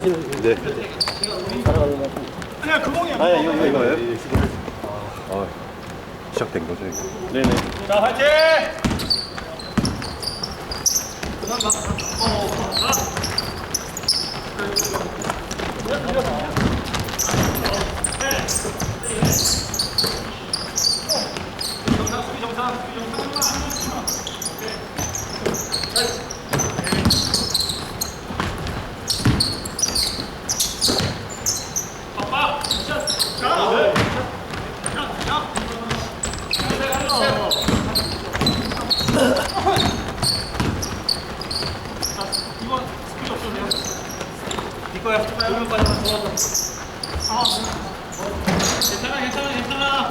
네. 그냥 구멍이야. 아니 이거 이거 이거예요? 아, 시작된 거죠 이거? 네네. 자, 화이팅! 이거야. 오면 빠지면 좋아서. 아, 괜찮아, 괜찮아, 괜찮아.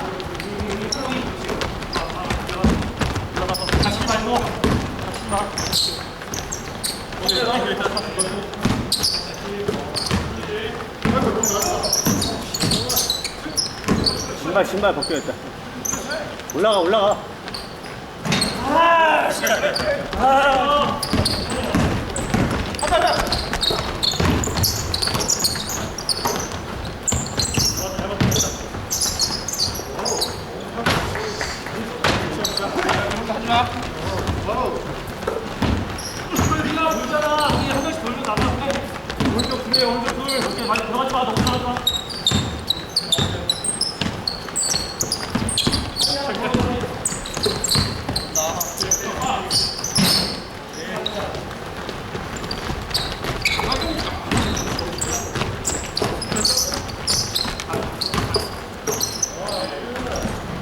다치지 말고. 다치지 마. 신발 신발 벗겨야겠다. 올라가 올라가. 네가 보잖아. 우리 한 명씩 돌면 나가. 오른쪽 둘에 오른쪽 둘. 이렇게 많이 들어가지 마. 너무 들어가지 마.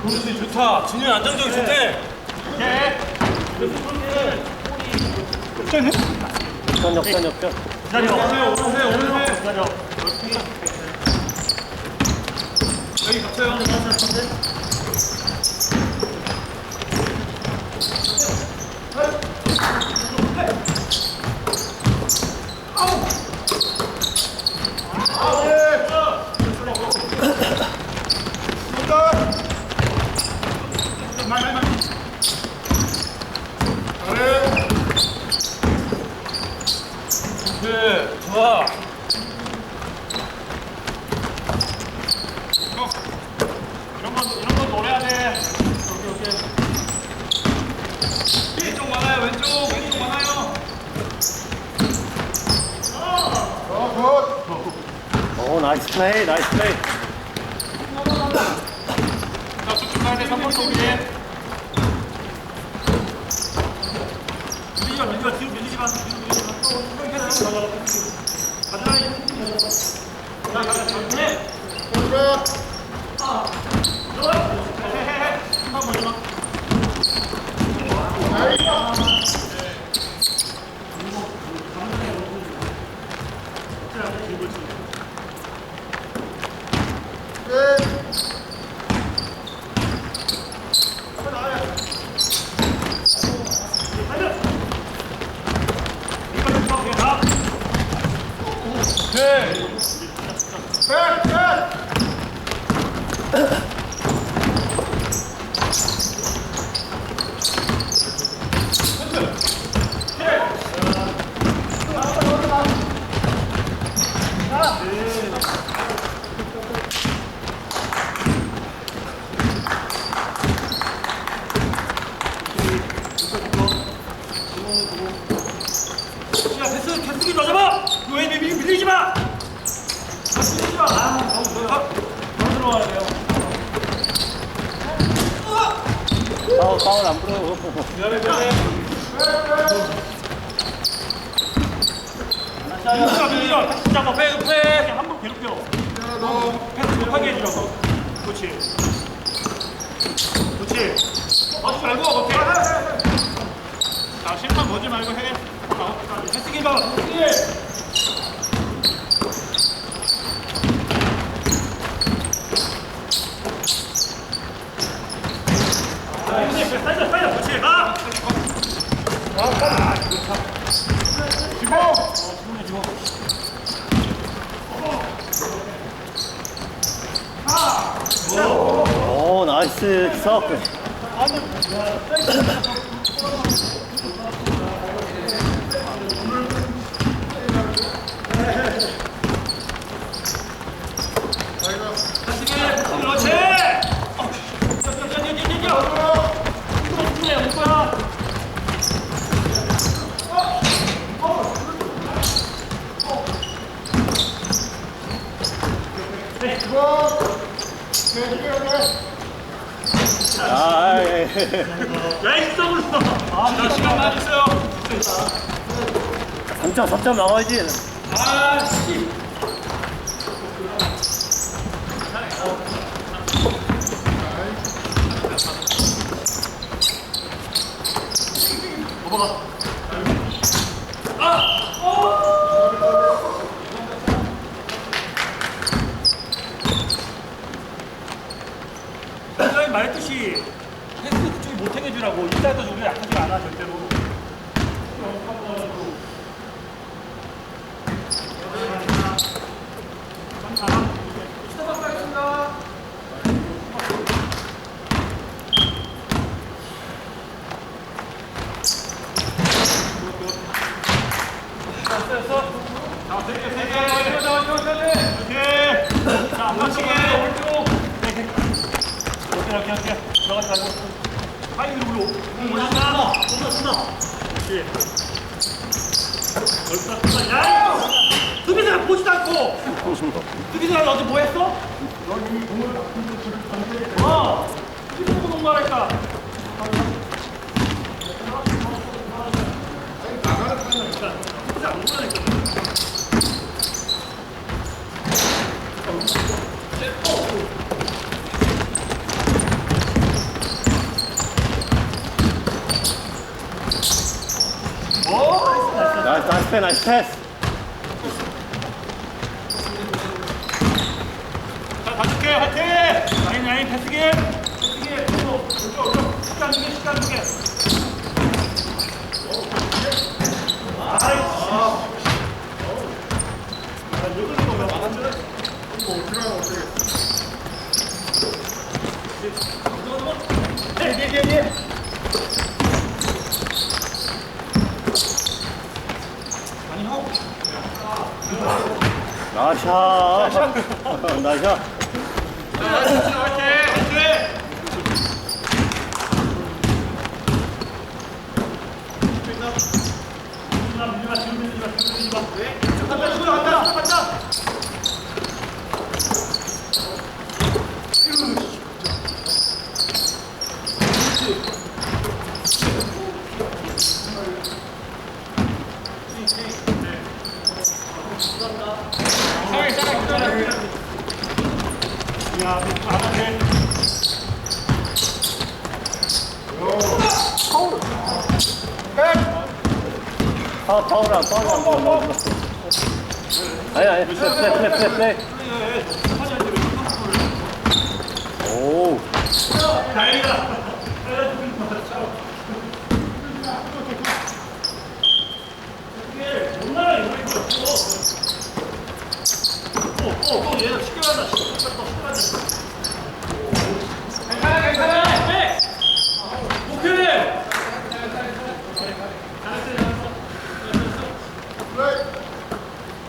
그렇지 좋다 진현 안정적이 좋대 역전 역전 역전. 기다려. 오세요 오세요 오세요 기다려. 여기 겹쳐요 네 좋아 이런 건 이런 건 노려야 돼. 오케이 오케이. 왼쪽 많아요 왼쪽 왼쪽 많아요 오 나이스 플레이 나이스 플레이. 자, 쭉쭉 가야 돼. 3번 쪽이에. 밀리지 마, 밀리지 마. 뒤로 밀리지 마. 뒤로 밀리지 마. 또 수비 패스. 가자. 자, 가자. 전체. 헤헤헤. 한번 보지 마. 이거 좀 쳐. 그냥 가. 야, 패스, 패스기 넣어줘봐! 왜 밀, 밀리지 마! 밀리지 마! 아, 너무 좋아. 너무 들어와야 돼요. 파울 파울 안 불어. 미안해, 미안해. 밀리지 마, 밀리지 마. 패스 잡아, 패스, 패스. 한번 괴롭혀. 패스 못하게 해주라고. 그렇지. 그렇지. 하지 말고, 오케이. 자, 실판 보지 말고 해. 오 나이스 기석. 아, 예. 야이 더블 자, 시간 많이 있어요. 3점, 3점 나와야지. 아, 씨. 선생님 말했듯이 테스트 그쪽이 못 챙겨주라고 인사이드 우리 약하지 않아 절대로 자, 세 개, 세 개. 왼쪽, 자, 왼쪽, 세 개. 오케이 자안 맞히게 오른쪽. 오케이 오케이 오케이 들어가지 말고 파이브로 올려 응 올렸다 쏜다 쏜다 오케이 얼싸 쏜다 야 수비수가 보지도 않고 수비수가 어제 뭐 했어? 어안 보라니까 나이스, 나이스 패스, 나이스 패스. 자, 가줄게, 화이팅! 라인, 라인, 안 돼. 네, 네, 네, 네. 아니, 형. 나샤. 나샤. 간다, 간다, 간다. 상해, 상해, 기다려. 야, 안 돼. 파, 파울아, 파울아. 뭐, 뭐, 뭐. 아니, 아니, 플레이, 플레이, 플레이, 플레이. 오. 다행이다. 얼마나 이거 이거 어, 어, 어, 얘가 쉽게 간다. 쉽게 간다. 쉽게 간다. 괜찮아, 괜찮아. 네. 오케이.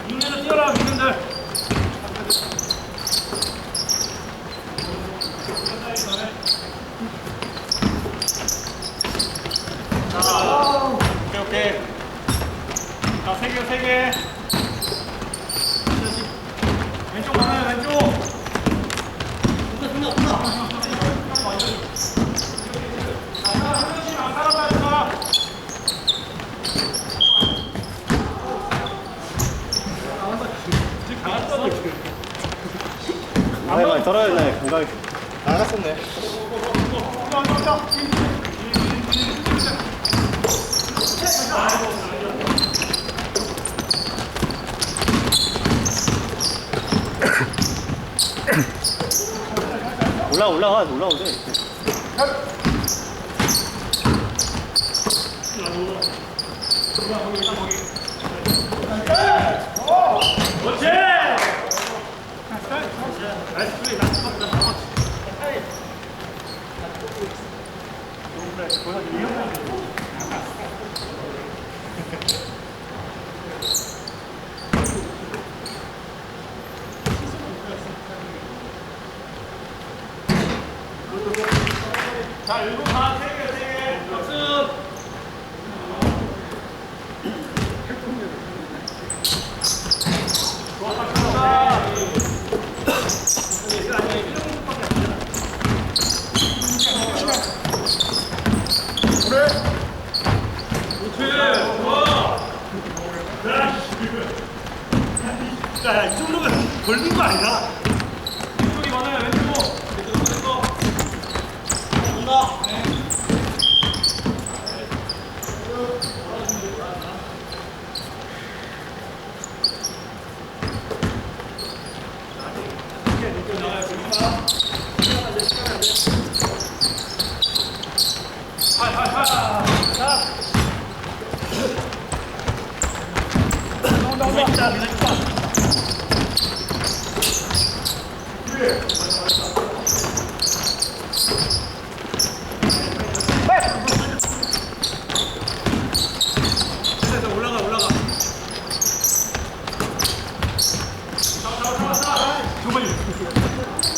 민준들 뛰어라, 민준들. 자, 오케이, 오케이. 자, 세 개, 세 개. 왼쪽 많아요, 왼쪽. 자, 한 명씩 안 살아봐야 지금 강았어, 지금. 많이 많이 떨어야 되네, 건강히. 올라, 올라가, 올라오지. 그렇지! 자, 일곱 다, 세 개, 세 개. 박수! 좋았다, 좋았다. 야, 야, 이 정도면 걸린 거 아니야? 왼쪽이 많아요 왼쪽 왼쪽 온다. 나온다, 있다, 있다. 됐어, 올라가, 올라가. 정말 아, 빨리 이거 괜찮지?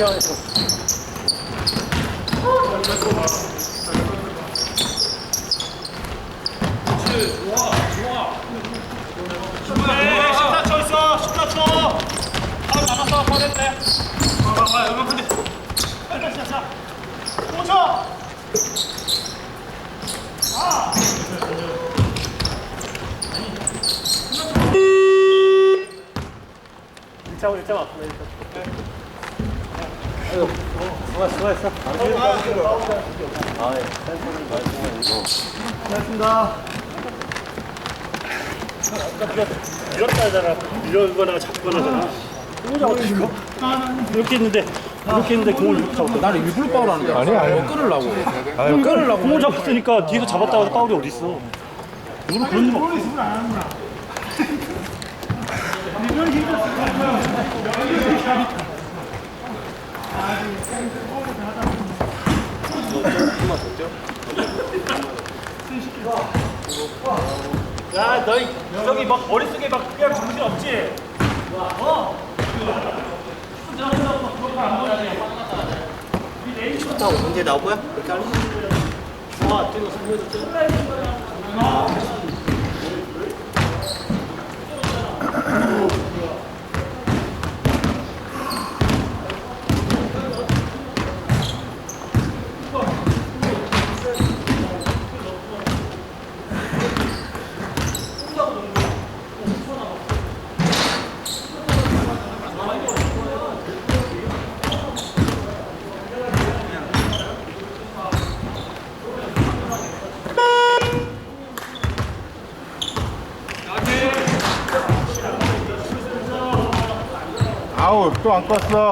리 빨리 시작. 5초. 일차일차 맞구나 1차 아유 수고했어 수고했어 말고 이거 고맙습니다. 밀었다 하잖아. 밀거나 잡거나 하잖아. 잡았다, 이거. 이렇게 했는데, 이렇게 했는데 공을 이렇게 잡았다. 나는 일부러 파울 하는 줄 알았어. 아니, 아니. 끊으려고. 아니, 끌으려고. 공을 잡았으니까 뒤에서 잡았다고 해서 파울이 어딨어. 이거는 그런 일 없어. 야, 너희 저기 막 머릿속에 막 그냥 정신 없지? 어? 언제 나올 거야? 이렇게 하니? 와, 뛰어 살려줬죠? 아 우, 또안 껐어.